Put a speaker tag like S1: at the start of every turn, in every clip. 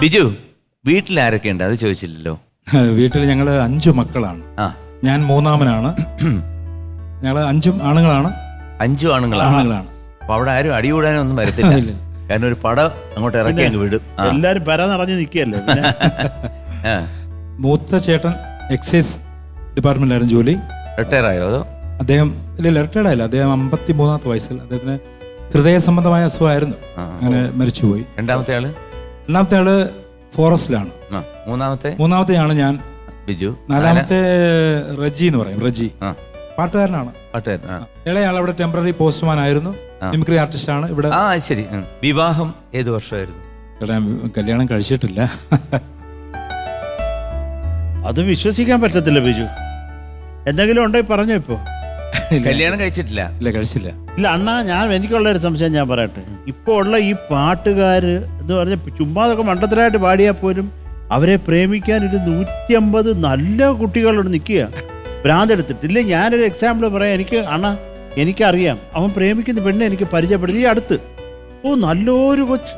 S1: ബിജു വീട്ടിൽ ആരൊക്കെ ഉണ്ട് അത് ചോദിച്ചില്ലല്ലോ.
S2: വീട്ടിൽ ഞങ്ങൾ അഞ്ചു മക്കളാണ്.
S1: ആ.
S2: ഞാൻ മൂന്നാമനാണ്. ഞങ്ങൾ അഞ്ചും ആണുങ്ങളാണ്.
S1: അഞ്ചു ആണുങ്ങളാണ്.
S2: ആണുങ്ങളാണ്.
S1: അപ്പൊ അവിടെ ആരും അടികൂടാനൊന്നും വരത്തില്ല. കാരണം ഒരു പടം അങ്ങോട്ട് ഇറക്കി അങ്ങ് വിടും. ആ,
S3: എല്ലാരും പര നിറഞ്ഞു നിൽക്കുകയല്ലേ?
S1: ആ.
S2: മൂത്ത ചേട്ടൻ എക്സൈസ് ഡിപ്പാർട്ട്മെന്റിലായിരുന്നു ജോലി.
S1: റിട്ടയർ ആയോ അതോ?
S2: അദ്ദേഹം ഇല്ല റിട്ടയർഡ് ആയില്ല അദ്ദേഹം അമ്പത്തി മൂന്നാമത്തെ വയസ്സിൽ അദ്ദേഹത്തിന് ഹൃദയ സംബന്ധമായ അസുഖമായിരുന്നു.
S1: ആ,
S2: അങ്ങനെ മരിച്ചുപോയി.
S1: രണ്ടാമത്തെ ആൾ?
S2: രണ്ടാമത്തെ ആൾ ഫോറസ്റ്റിലാണ്.
S1: ആ, മൂന്നാമത്തെ?
S2: മൂന്നാമത്തെയാണ് ഞാൻ.
S1: ബിജു.
S2: നാലാമത്തെ റജി എന്ന് പറയും റജി.
S1: ആ.
S2: പാട്ടുകാരനാണ്.
S1: പാട്ടുകാരൻ ആ.
S2: ഇളയാൾ അവിടെ ടെമ്പററി പോസ്റ്റ്മാൻ ആയിരുന്നു. മിമിക്രി ആർട്ടിസ്റ്റ് ആണ് ഇവിടെ.
S1: ആ ശരി. ഉം. വിവാഹം ഏത് വർഷമായിരുന്നു?
S2: ഞാൻ കല്യാണം കഴിച്ചിട്ടില്ല.
S3: അത് വിശ്വസിക്കാൻ പറ്റത്തില്ല ബിജു. എന്തെങ്കിലും ഉണ്ടെങ്കിൽ പറഞ്ഞോ ഇപ്പോ.
S2: ഇല്ല.
S1: കല്യാണം കഴിച്ചിട്ടില്ല.
S2: ഇല്ല കഴിച്ചില്ല.
S3: ഇല്ല അണ്ണാ ഞാൻ എനിക്കുള്ള ഒരു സംശയം ഞാൻ പറയട്ടെ. ഇപ്പോൾ ഉള്ള ഈ പാട്ടുകാര് എന്ന് പറഞ്ഞ ചുമ്മാതൊക്കെ മണ്ടത്തരായിട്ട് പാടിയാൽ പോലും അവരെ പ്രേമിക്കാൻ ഒരു നൂറ്റി അമ്പത് നല്ല കുട്ടികളോട് നിൽക്കുക. ഭ്രാന്തെടുത്തിട്ട് ഇല്ല ഞാനൊരു എക്സാമ്പിൾ പറയാം. എനിക്ക് അണ എനിക്കറിയാം. അവൻ പ്രേമിക്കുന്ന പെണ്ണെ എനിക്ക് പരിചയപ്പെടുത്തി. ഈ അടുത്ത്. ഓ നല്ലൊരു കൊച്ച്.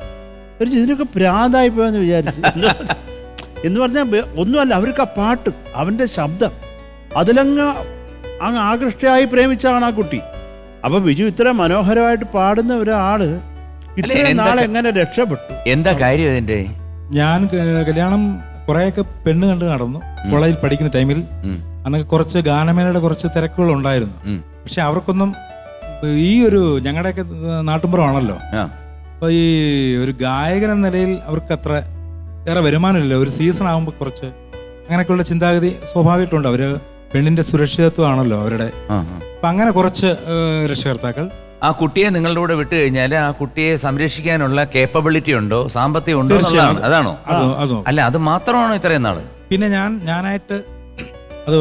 S3: ഒരു ഇതിനൊക്കെ ഭ്രാന്തായി പോയെന്ന് വിചാരിച്ചു. എന്ന് പറഞ്ഞാൽ ഒന്നുമല്ല അവർക്ക് ആ പാട്ട് അവന്റെ ശബ്ദം. അതിലങ്ങ് അങ്ങ് ആകൃഷ്ടയായി പ്രേമിച്ചാണ് ആ കുട്ടി. അപ്പം ബിജു ഇത്ര മനോഹരമായിട്ട് പാടുന്ന ഒരാൾ ഇത്രയും എങ്ങനെ രക്ഷപ്പെട്ടു?
S1: എന്താ കാര്യം ഇതിന്റെ?
S2: ഞാൻ കല്യാണം കുറെയൊക്കെ പെണ്ണ് കണ്ട് നടന്നു. കോളേജിൽ പഠിക്കുന്ന ടൈമിൽ.
S1: ഉം,
S2: അന്നൊക്കെ കുറച്ച് ഗാനമേളയുടെ കുറച്ച് തിരക്കുകൾ ഉണ്ടായിരുന്നു
S1: ഉം.
S2: പക്ഷെ അവർക്കൊന്നും ഈ ഒരു ഞങ്ങളുടെയൊക്കെ നാട്ടുമ്പുറമാണല്ലോ.
S1: ആ,
S2: അപ്പോൾ ഈ ഒരു ഗായകൻ എന്ന നിലയിൽ അവർക്ക് അത്ര ഏറെ വരുമാനമില്ല. ഒരു സീസൺ ആകുമ്പോൾ കുറച്ച് അങ്ങനെയൊക്കെയുള്ള ചിന്താഗതി സ്വാഭാവികമായിട്ടുണ്ട്. അവർ പെണ്ണിന്റെ സുരക്ഷിതത്വമാണല്ലോ അവരുടെ.
S1: ആ, ആ.
S2: അപ്പം അങ്ങനെ കുറച്ച് ഏഹ്, രക്ഷകർത്താക്കൾ
S1: ആ കുട്ടിയെ നിങ്ങളുടെ കൂടെ വിട്ടു കഴിഞ്ഞാൽ ആ കുട്ടിയെ സംരക്ഷിക്കാനുള്ള കേപ്പബിലിറ്റി ഉണ്ടോ? സാമ്പത്തികം ഉണ്ടോ. എന്നുള്ളതാണ്. അതാണോ?
S2: അതോ അതോ.
S1: അല്ല അത് മാത്രമാണോ ഇത്രയും നാൾ?
S2: പിന്നെ ഞാൻ ഞാനായിട്ട് അത്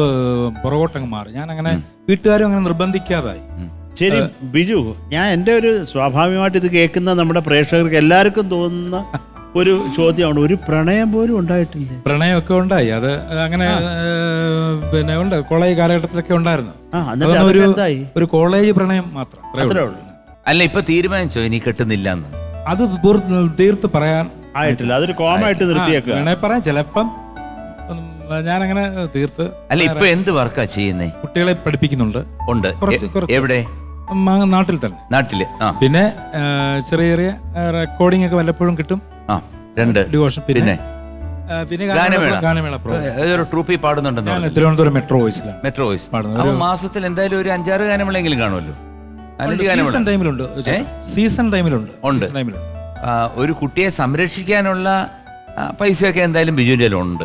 S2: പുറകോട്ടങ്ങ് മാറി. ഞാൻ അങ്ങനെ വീട്ടുകാരും അങ്ങനെ നിർബന്ധിക്കാതായി.
S3: ശരി ബിജു ഞാൻ എന്റെ ഒരു സ്വാഭാവികമായിട്ട് ഇത് കേൾക്കുന്ന നമ്മുടെ പ്രേക്ഷകർക്ക് എല്ലാവർക്കും തോന്നുന്ന ഒരു ചോദ്യമാണ്. ഒരു പ്രണയം പോലും ഉണ്ടായിട്ടില്ല?
S2: പ്രണയമൊക്കെ ഉണ്ടായി. അത് അങ്ങനെ പിന്നെ ഉണ്ട്. കോളേജ് കാലഘട്ടത്തിലൊക്കെ ഉണ്ടായിരുന്നു. ഒരു
S3: എന്തായി?
S2: ഒരു കോളേജ് പ്രണയം മാത്രം.
S1: അല്ല ഇപ്പൊ തീരുമാനിച്ചോ ഇനി കെട്ടുന്നില്ല എന്ന്
S2: അത് പൂർത്തി- തീർത്ത് പറയാൻ
S3: ആയിട്ടില്ല. അതൊരു കോമായിട്ട് നിർത്തിയേക്കുക
S2: പറയാം. ചിലപ്പം ഞാനങ്ങനെ അങ്ങനെ തീർത്ത്
S1: അല്ല ഇപ്പൊ എന്ത് വർക്കാ ചെയ്യുന്നേ?
S2: കുട്ടികളെ പഠിപ്പിക്കുന്നുണ്ട്.
S1: ഉണ്ട്. എവിടെ?
S2: നാട്ടിൽ തന്നെ.
S1: നാട്ടിൽ
S2: പിന്നെ ചെറിയ ചെറിയ റെക്കോർഡിംഗ് ഒക്കെ വല്ലപ്പോഴും കിട്ടും.
S1: ആ രണ്ട്.
S2: ഡിവോഷൻ. പിന്നെ?
S1: പിന്നെ? ഗാനമേള.
S2: ഗാനമേള. ഗാനമേള ഒരു
S1: ഏതൊരു ട്രൂപ്പിൽ പാടുന്നുണ്ടെന്ന്
S2: ഞാൻ
S1: പറഞ്ഞു.
S2: തിരുവനന്തപുരം മെട്രോ വോയിസിലാണ്.
S1: Metro voice.
S2: പാടുന്നത്.
S1: അപ്പൊ മാസത്തിൽ എന്തായാലും ഒരു അഞ്ചാറ് ഗാനമേളെങ്കിലും കാണുമല്ലോ? അഞ്ച് ഗാനമേള.
S2: സീസൺ ടൈമിലുണ്ട്.
S1: ഏ?
S2: സീസൺ ടൈമിലുണ്ട്.
S1: ഉണ്ട്.
S2: സീസൺ ടൈമിലുണ്ട്.
S1: ആ, ഒരു കുട്ടിയെ സംരക്ഷിക്കാനുള്ള ആ, പൈസയൊക്കെ എന്തായാലും ബിജുവിന്റെ ഉണ്ട്